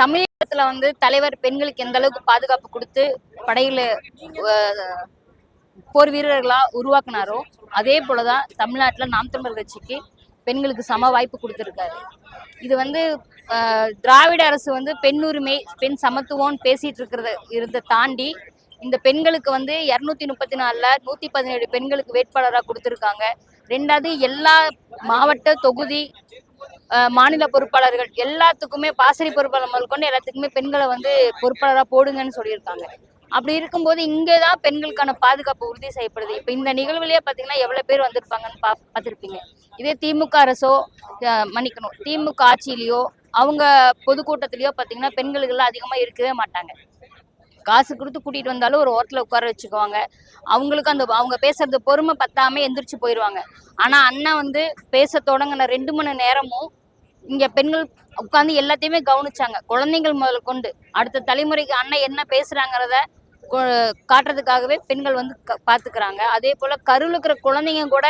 தமிழகத்துல வந்து தலைவர் பெண்களுக்கு எந்த அளவுக்கு பாதுகாப்பு கொடுத்து படையில போர் வீரர்களா உருவாக்குனாரோ அதே போலதான் தமிழ்நாட்டுல நாம் தமிழர் கட்சிக்கு பெண்களுக்கு சம வாய்ப்பு கொடுத்துருக்காரு. இது வந்து திராவிட அரசு வந்து பெண் உரிமை பெண் சமத்துவம்னு பேசிட்டு இருக்கிறத இருந்த தாண்டி இந்த பெண்களுக்கு வந்து இரநூத்தி முப்பத்தி நாலுல நூத்தி பதினேழு பெண்களுக்கு வேட்பாளராக கொடுத்துருக்காங்க. ரெண்டாவது எல்லா மாவட்ட தொகுதி மாநில பொறுப்பாளர்கள் எல்லாத்துக்குமே பாசறை பொறுப்பாளர் முதற்கொண்டு எல்லாத்துக்குமே பெண்களை வந்து பொறுப்பாளராக போடுங்கன்னு சொல்லியிருக்காங்க. அப்படி இருக்கும்போது இங்கே தான் பெண்களுக்கான பாதுகாப்பு உறுதி செய்யப்படுது. இப்போ இந்த நிகழ்வுலேயே பார்த்தீங்கன்னா எவ்வளோ பேர் வந்திருப்பாங்கன்னு பா பார்த்துருப்பீங்க இதே திமுக அரசோ மன்னிக்கணும் திமுக ஆட்சியிலையோ அவங்க பொதுக்கூட்டத்திலையோ பார்த்தீங்கன்னா பெண்களுக்கெல்லாம் அதிகமாக இருக்கவே மாட்டாங்க. காசு கொடுத்து கூட்டிட்டு வந்தாலும் ஒரு ஓட்டல உட்கார வச்சுக்குவாங்க. அவங்களுக்கு அந்த அவங்க பேசுறது பொறுமை பத்தாம எந்திரிச்சு போயிடுவாங்க ஆனா அண்ணா வந்து பேச தொடங்கின ரெண்டு மணி நேரமும் இங்க பெண்கள் உட்காந்து எல்லாத்தையுமே கவனிச்சாங்க. குழந்தைகள் முதல் கொண்டு. அடுத்த தலைமுறைக்கு அண்ணன் என்ன பேசுறாங்கிறத காட்டுறதுக்காகவே பெண்கள் வந்து க- பாத்துக்கிறாங்க. அதே போல கருவில் இருக்கிற குழந்தைங்க கூட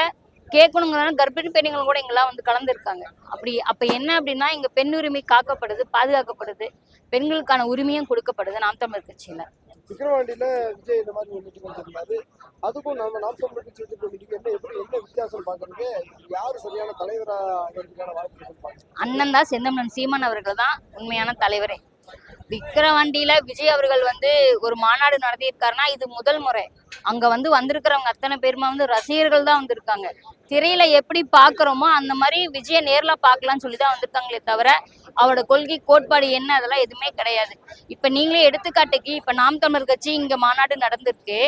கேட்கணுங்கிறனால கர்ப்பிணி பெண்கள் கூட இங்கெல்லாம் வந்து கலந்துருக்காங்க. அப்படி அப்ப என்ன அப்படின்னா இங்க பெண் உரிமை காக்கப்படுது பாதுகாக்கப்படுது. பெண்களுக்கான உரிமையும் கொடுக்கப்படுது நாம் தமிழர் கட்சியில விக்கிரவாண்டியில விஜய் இந்த மாதிரி ஒரு மீட்டிங் வச்சிருந்தாரு அதுக்கும் நம்ம நாம் தமிழர் கட்சி வச்சிருக்க மீட்டிங் என்ன எப்படி என்ன வித்தியாசம் பாக்குறீங்க யாரு சரியான தலைவரா வாய்ப்பு அண்ணன் தான் செந்தமன் சீமான் அவர்கள் தான் உண்மையான தலைவரே. விக்கிரவாண்டியில விஜய் அவர்கள் வந்து ஒரு மாநாடு நடத்தியிருக்காருன்னா இது முதல் முறை. அங்க வந்து வந்திருக்கிறவங்க அத்தனை பேருமே வந்து ரசிகர்கள் தான் வந்திருக்காங்க. திரையில எப்படி பாக்குறோமோ அந்த மாதிரி விஜய நேர்ல பாக்கலாம்னு சொல்லி தான் வந்திருக்காங்களே தவிர அவரோட கொள்கை கோட்பாடு என்ன அதெல்லாம் எதுவுமே கிடையாது. இப்ப நீங்களே எடுத்துக்காட்டுக்கு இப்ப நாம் தமிழர் கட்சி இங்க மாநாடு நடந்திருக்கு.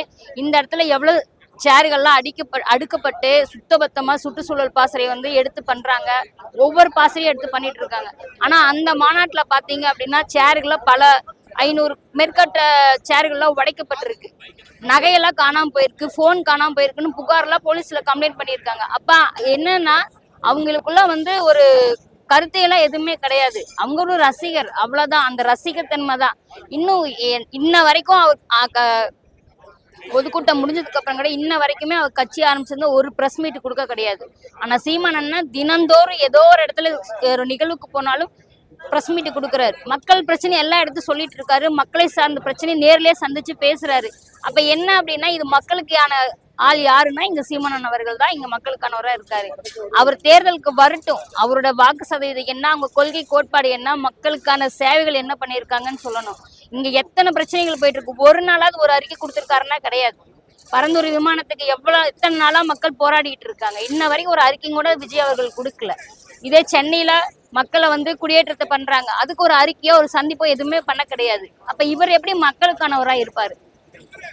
இந்த இடத்துல எவ்வளவு சேர்கள்லாம் அடிக்கப்ப அடுக்கப்பட்டு சுத்தபத்தமாக சுற்றுச்சூழல் பாசறை வந்து எடுத்து பண்ணுறாங்க ஒவ்வொரு பாசறையும் எடுத்து பண்ணிட்டு இருக்காங்க ஆனால் அந்த மாநாட்டில் பார்த்தீங்க அப்படின்னா சேர்கள்ல பல ஐநூறு மேற்கட்ட சேர்கள்லாம் உடைக்கப்பட்டிருக்கு. நகையெல்லாம் காணாமல் போயிருக்கு ஃபோன் காணாமல் போயிருக்குன்னு புகார்லாம் போலீஸில் கம்ப்ளைண்ட் பண்ணியிருக்காங்க. அப்போ என்னன்னா அவங்களுக்குள்ள வந்து ஒரு கருத்தையெல்லாம் எதுவுமே கிடையாது. அவங்க ஒரு ரசிகர். அவ்வளோதான் அந்த ரசிகத்தன்மை தான். இன்னும் இன்ன வரைக்கும் அவர் க- பொதுக்கூட்டம் முடிஞ்சதுக்கு அப்புறம் கூட இன்ன வரைக்குமே அவர் கட்சி ஆரம்பிச்சிருந்தா ஒரு பிரஸ் மீட் கொடுக்க கிடையாது. ஆனா சீமான் அண்ணன் தினந்தோறும் ஏதோ ஒரு இடத்துல ஒரு நிகழ்வுக்கு போனாலும் பிரஸ் மீட் கொடுக்குறாரு. மக்கள் பிரச்சனை எல்லா இடத்தையும் சொல்லிட்டு இருக்காரு மக்களை சார்ந்த பிரச்சனை நேர்லயே சந்திச்சு பேசுறாரு. அப்ப என்ன அப்படின்னா இது மக்களுக்கான ஆள் யாருன்னா இங்க சீமானன் அவர்கள் தான் இங்க மக்களுக்கானவரா இருக்காரு. அவர் தேர்தலுக்கு வரட்டும். அவரோட வாக்கு சதவீதம் என்ன அவங்க கொள்கை கோட்பாடு என்ன மக்களுக்கான சேவைகள் என்ன பண்ணியிருக்காங்கன்னு சொல்லணும். இங்க எத்தனை பிரச்சனைகள் போயிட்டு இருக்கு ஒரு நாளாவது ஒரு அறிக்கை கொடுத்துருக்காருன்னா கிடையாது. பரந்தூர் விமானத்துக்கு எவ்வளவு எத்தனை நாளா மக்கள் போராடிட்டு இருக்காங்க. இன்ன வரைக்கும் ஒரு அறிக்கை கூட விஜய் அவர்கள் கொடுக்கல. இதே சென்னையில மக்களை வந்து குடியேற்றத்தை பண்றாங்க. அதுக்கு ஒரு அறிக்கையோ ஒரு சந்திப்போ எதுவுமே பண்ண கிடையாது. அப்ப இவர் எப்படி மக்களுக்கானவரா இருப்பாரு?